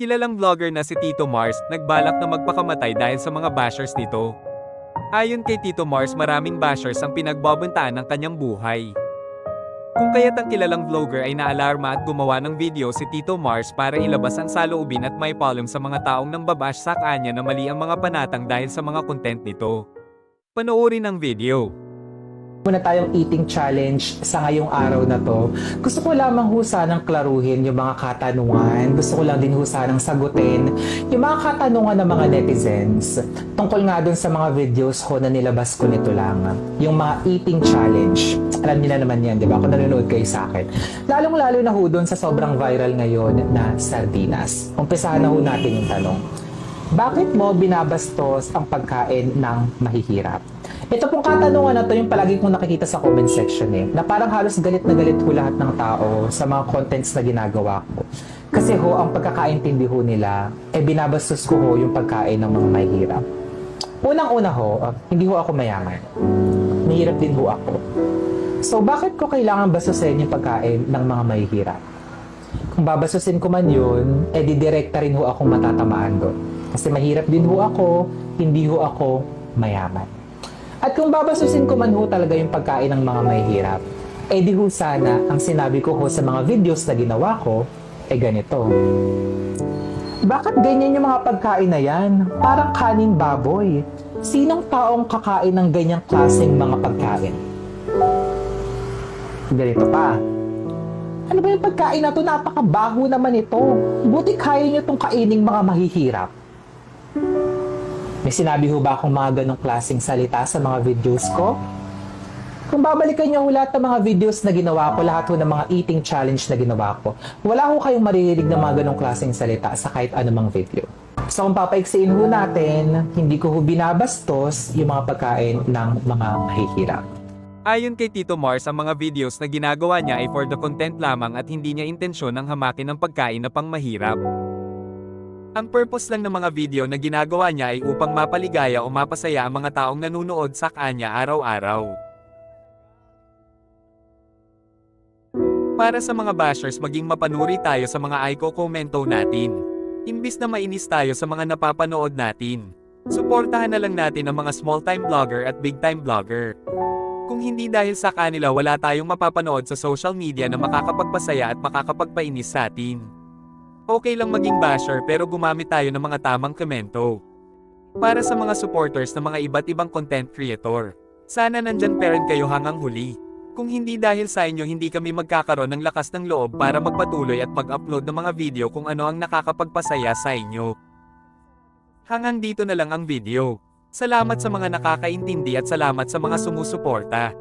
Kilalang vlogger na si Tito Mars nagbalak na magpakamatay dahil sa mga bashers nito. Ayon kay Tito Mars maraming bashers ang pinagbabantaan ng kanyang buhay. Kung kaya't ang kilalang vlogger ay naalarma at gumawa ng video si Tito Mars para ilabas ang saloobin at may palong sa mga taong nang babash sa kanya na mali ang mga panatang dahil sa mga content nito. Panoorin ang video. Muna tayong eating challenge sa ngayong araw na to. Gusto ko lamang ho sanang klaruhin yung mga katanungan. Gusto ko lang din ho sanang sagutin yung mga katanungan ng mga netizens. Tungkol nga dun sa mga videos ho na nilabas ko nito lang. Yung mga eating challenge. Alam niyo na naman yan, di ba? Kung nanonood kayo sa akin. Lalong-lalo na ho dun sa sobrang viral ngayon na sardinas. Umpisahan na ho natin yung tanong. Bakit mo binabastos ang pagkain ng mahihirap? Ito pong katanungan na to yung palagi kong nakikita sa comment section eh. Na parang halos galit na galit ho lahat ng tao sa mga contents na ginagawa ko. Kasi ho, ang pagkakaintindi ho nila, eh binabastos ko ho yung pagkain ng mga mahihirap. Unang-una ho, ah, hindi ho ako mayaman. Mahirap din ho ako. So bakit ko kailangan bastusin yung pagkain ng mga mahihirap? Kung babasusin ko man yun, eh didirekta rin ho akong matatamaan doon. Kasi mahirap din ho ako, hindi ho ako mayaman. At kung babasusin ko man ho talaga yung pagkain ng mga mahihirap, eh di ho sana ang sinabi ko ho sa mga videos na ginawa ko, eh ganito. Bakit ganyan yung mga pagkain na yan? Parang kaning baboy. Sinong taong kakain ng ganyang klaseng mga pagkain? Ganito pa. Ano ba yung pagkain na to? Napakabaho naman ito. Buti kaya nyo itong kaining mga mahihirap. May sinabi ho ba akong mga ganong klaseng salita sa mga videos ko? Kung babalikan nyo ho lahat ng mga videos na ginawa ko, lahat ho ng mga eating challenge na ginawa ko, wala ho kayong maririnig ng mga ganong klaseng salita sa kahit anumang video. So kung papaiksiin ho natin, hindi ko ho binabastos yung mga pagkain ng mga mahihirap. Ayon kay Tito Mars ang mga videos na ginagawa niya ay for the content lamang at hindi niya intensyon ng hamakin ng pagkain na pangmahirap. Ang purpose lang ng mga video na ginagawa niya ay upang mapaligaya o mapasaya ang mga taong nanunood sa kanya araw-araw. Para sa mga bashers maging mapanuri tayo sa mga aiko-komento natin. Imbis na mainis tayo sa mga napapanood natin. Suportahan na lang natin ang mga small-time vlogger at big-time vlogger. Kung hindi dahil sa kanila wala tayong mapapanood sa social media na makakapagpasaya at makakapagpainis sa atin. Okay lang maging basher pero gumamit tayo ng mga tamang komento. Para sa mga supporters ng mga iba't ibang content creator, sana nandyan pa rin kayo hanggang huli. Kung hindi dahil sa inyo hindi kami magkakaroon ng lakas ng loob para magpatuloy at mag-upload ng mga video kung ano ang nakakapagpasaya sa inyo. Hanggang dito na lang ang video. Salamat sa mga nakakaintindi at salamat sa mga sumusuporta.